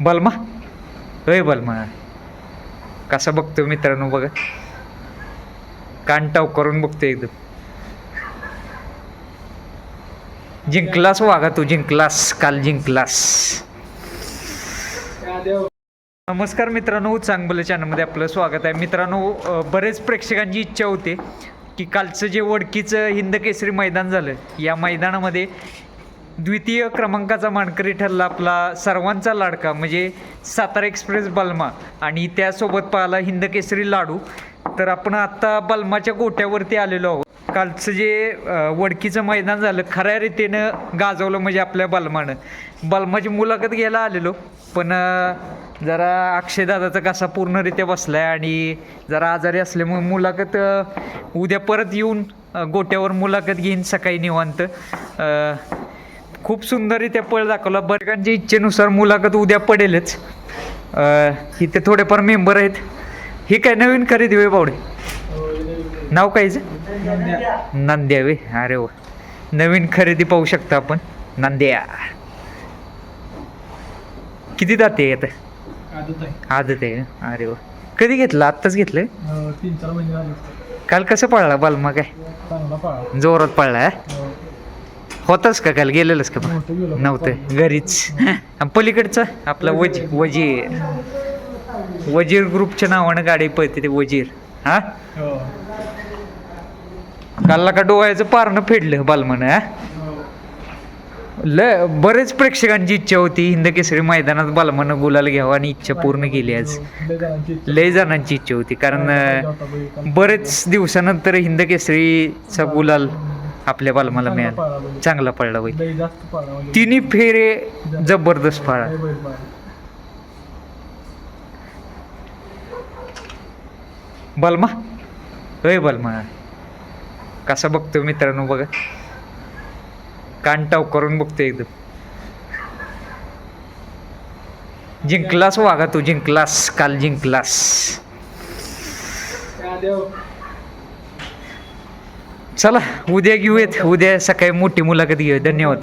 बलमा? होय बलमा. कसा बघतो मित्रांनो बघा. कानटाव करून बघतो एकदम. जिंकलास वागा तू जिंकलास. काल जिंकलास. नमस्कार मित्रांनो चांगलं चॅनलमध्ये आपलं स्वागत आहे. मित्रांनो बरेच प्रेक्षकांची इच्छा होते की कालचं जे वडकीचं हिंद केसरी मैदान झालं या मैदानामध्ये द्वितीय क्रमांकाचा मानकरी ठरला आपला सर्वांचा लाडका म्हणजे सातारा एक्सप्रेस बल्मा. आणि त्यासोबत पाहिला हिंद केसरी लाडू. तर आपण आत्ता बल्माच्या गोट्यावरती आलेलो आहोत. कालचं जे वडकीचं मैदान झालं खऱ्या रीतीनं गाजवलं म्हणजे आपल्या बलमानं. बलमाची मुलाखत घ्यायला आलेलो पण जरा अक्षयदादाचा कसा पूर्णरित्या बसला आहे आणि जरा आजारी असल्यामुळे मुलाखत उद्या परत येऊन गोट्यावर मुलाखत घेईन सकाळी निवांत. खूप सुंदररित्या पळ दाखवला. बरकांच्या इच्छेनुसार मुलाखत उद्या पडेलच. इथे थोडेफार मेंबर आहेत. हे काय नवीन खरेदी होय बावडे? नाव कायचं नांद्या. वे अरे वा. नवीन खरेदी पाहू शकता आपण. नांद्या. किती दाते आता आदत आहे? अरे वा. कधी घेतलं? आत्ताच घेतलं काल कसं पळला? बालमा काय? जोरात पळला होताच का काल? गेलेलंच का नव्हतं. घरीच. आणि पलीकडचं? आपला वजी वजीर. वजीर ग्रुपच्या नावानं गाडी पळते ते वजीर. हा? हो. कालला का डोळ्याचं पारणं फेडलं बालमानं हा. ल बरेच प्रेक्षकांची इच्छा होती हिंद केसरी मैदानात बालमानं गुलाल घ्यावं आणि इच्छा पूर्ण केली आज. लय जणांची इच्छा. होती कारण बरेच दिवसानंतर हिंद केसरीचा गुलाल आपल्या बालमाला मिळाला. बैल. चांगला पडला पाळा म्हणजे. तिन्ही फेरे जबरदस्त बैल पाळा. बलमा? होय बलमा. कसा बघतो मित्रांनो बघा. कान टाव करून बघतो एकदम. जिंकलास वागा तू जिंकलास. काल जिंकलास. चला उद्या घेऊयात. उद्या सकाळी मोठी मुलाखत घेऊ धन्यवाद.